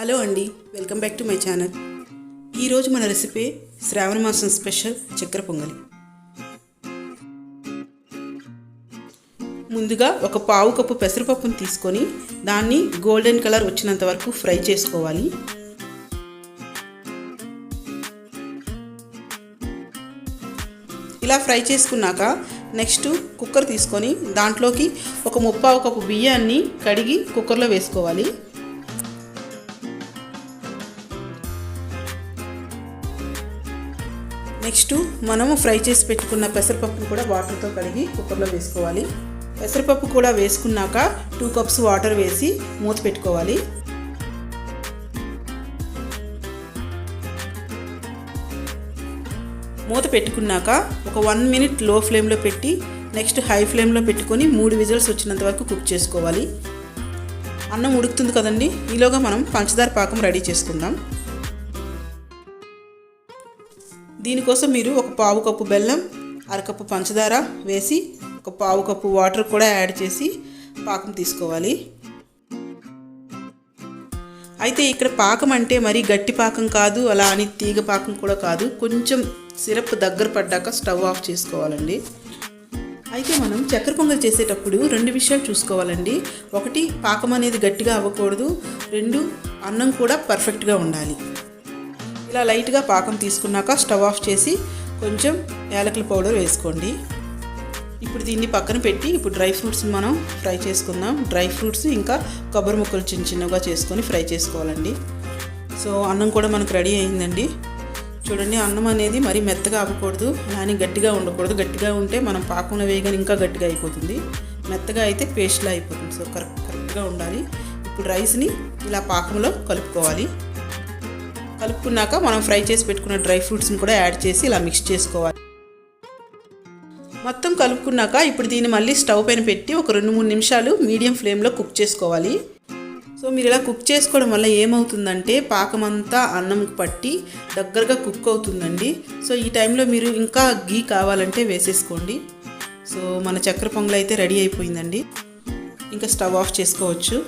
Hello అండి welcome back to my channel. ఈరోజు మన రెసిపీ శ్రావణ మాసం స్పెషల్ చక్కెర పొంగలి. ముందుగా ఒక పావు కప్పు పెసరపప్పును తీసుకొని దాన్ని గోల్డెన్ కలర్ వచ్చినంత వరకు ఫ్రై చేసుకోవాలి. ఇలా ఫ్రై చేసుకున్నాక నెక్స్ట్ కుక్కర్ తీసుకొని దాంట్లోకి ఒక ముప్పావు కప్పు బియ్యాన్ని కడిగి కుక్కర్లో వేసుకోవాలి. నెక్స్ట్ మనము ఫ్రై చేసి పెట్టుకున్న పెసరపప్పును కూడా వాటర్తో కడిగి కుక్కర్లో వేసుకోవాలి. పెసరపప్పు కూడా వేసుకున్నాక టూ కప్స్ వాటర్ వేసి మూత పెట్టుకోవాలి. మూత పెట్టుకున్నాక ఒక వన్ మినిట్లో ఫ్లేమ్లో పెట్టి నెక్స్ట్ హై ఫ్లేమ్లో పెట్టుకొని మూడు విజిల్స్ వచ్చినంత వరకు కుక్ చేసుకోవాలి. అన్నం ఉడుకుతుంది కదండి ఈలోగా మనం పంచదార పాకం రెడీ చేసుకుందాం. దీనికోసం మీరు ఒక పావు కప్పు బెల్లం అరకప్పు పంచదార వేసి ఒక పావు కప్పు వాటర్ కూడా యాడ్ చేసి పాకం తీసుకోవాలి. అయితే ఇక్కడ పాకం అంటే మరీ గట్టి పాకం కాదు అలా అని తీగ పాకం కూడా కాదు. కొంచెం సిరప్ దగ్గర పడ్డాక స్టవ్ ఆఫ్ చేసుకోవాలండి. అయితే మనం చక్కెర పొంగల్ చేసేటప్పుడు రెండు విషయాలు చూసుకోవాలండి. ఒకటి పాకం అనేది గట్టిగా అవ్వకూడదు. రెండు అన్నం కూడా పర్ఫెక్ట్గా ఉండాలి. ఇలా లైట్గా పాకం తీసుకున్నాక స్టవ్ ఆఫ్ చేసి కొంచెం యాలకుల పౌడర్ వేసుకోండి. ఇప్పుడు దీన్ని పక్కన పెట్టి ఇప్పుడు డ్రై ఫ్రూట్స్ మనం ఫ్రై చేసుకుందాం. డ్రై ఫ్రూట్స్ ఇంకా కొబ్బరి ముక్కలు చిన్న చిన్నగా చేసుకొని ఫ్రై చేసుకోవాలండి. సో అన్నం కూడా మనకు రెడీ అయిందండి. చూడండి అన్నం అనేది మరీ మెత్తగా అవ్వకూడదు కానీ గట్టిగా ఉండకూడదు. గట్టిగా ఉంటే మనం పాకంలో వేయగానే ఇంకా గట్టిగా అయిపోతుంది. మెత్తగా అయితే పేస్ట్లా అయిపోతుంది. సో కరెక్ట్ కరెక్ట్గా ఉండాలి. ఇప్పుడు రైస్ని ఇలా పాకంలో కలుపుకోవాలి. కలుపుకున్నాక మనం ఫ్రై చేసి పెట్టుకున్న డ్రై ఫ్రూట్స్ని కూడా యాడ్ చేసి ఇలా మిక్స్ చేసుకోవాలి. మొత్తం కలుపుకున్నాక ఇప్పుడు దీన్ని మళ్ళీ స్టవ్ పైన పెట్టి ఒక రెండు మూడు నిమిషాలు మీడియం ఫ్లేమ్లో కుక్ చేసుకోవాలి. సో మీరు ఇలా కుక్ చేసుకోవడం వల్ల ఏమవుతుందంటే పాకం అంతా అన్నంకి పట్టి దగ్గరగా కుక్ అవుతుందండి. సో ఈ టైంలో మీరు ఇంకా గీ కావాలంటే వేసేసుకోండి. సో మన చక్కెర పొంగల్ అయితే రెడీ అయిపోయిందండి. ఇంకా స్టవ్ ఆఫ్ చేసుకోవచ్చు.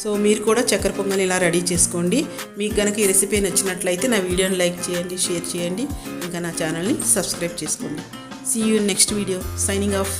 సో మీరు కూడా చక్కెర పొంగల్ ఇలా రెడీ చేసుకోండి. మీకు కనుక ఈ రెసిపీ నచ్చినట్లయితే నా వీడియోని లైక్ చేయండి షేర్ చేయండి. ఇంకా నా ఛానల్ని సబ్స్క్రైబ్ చేసుకోండి. See you next video signing off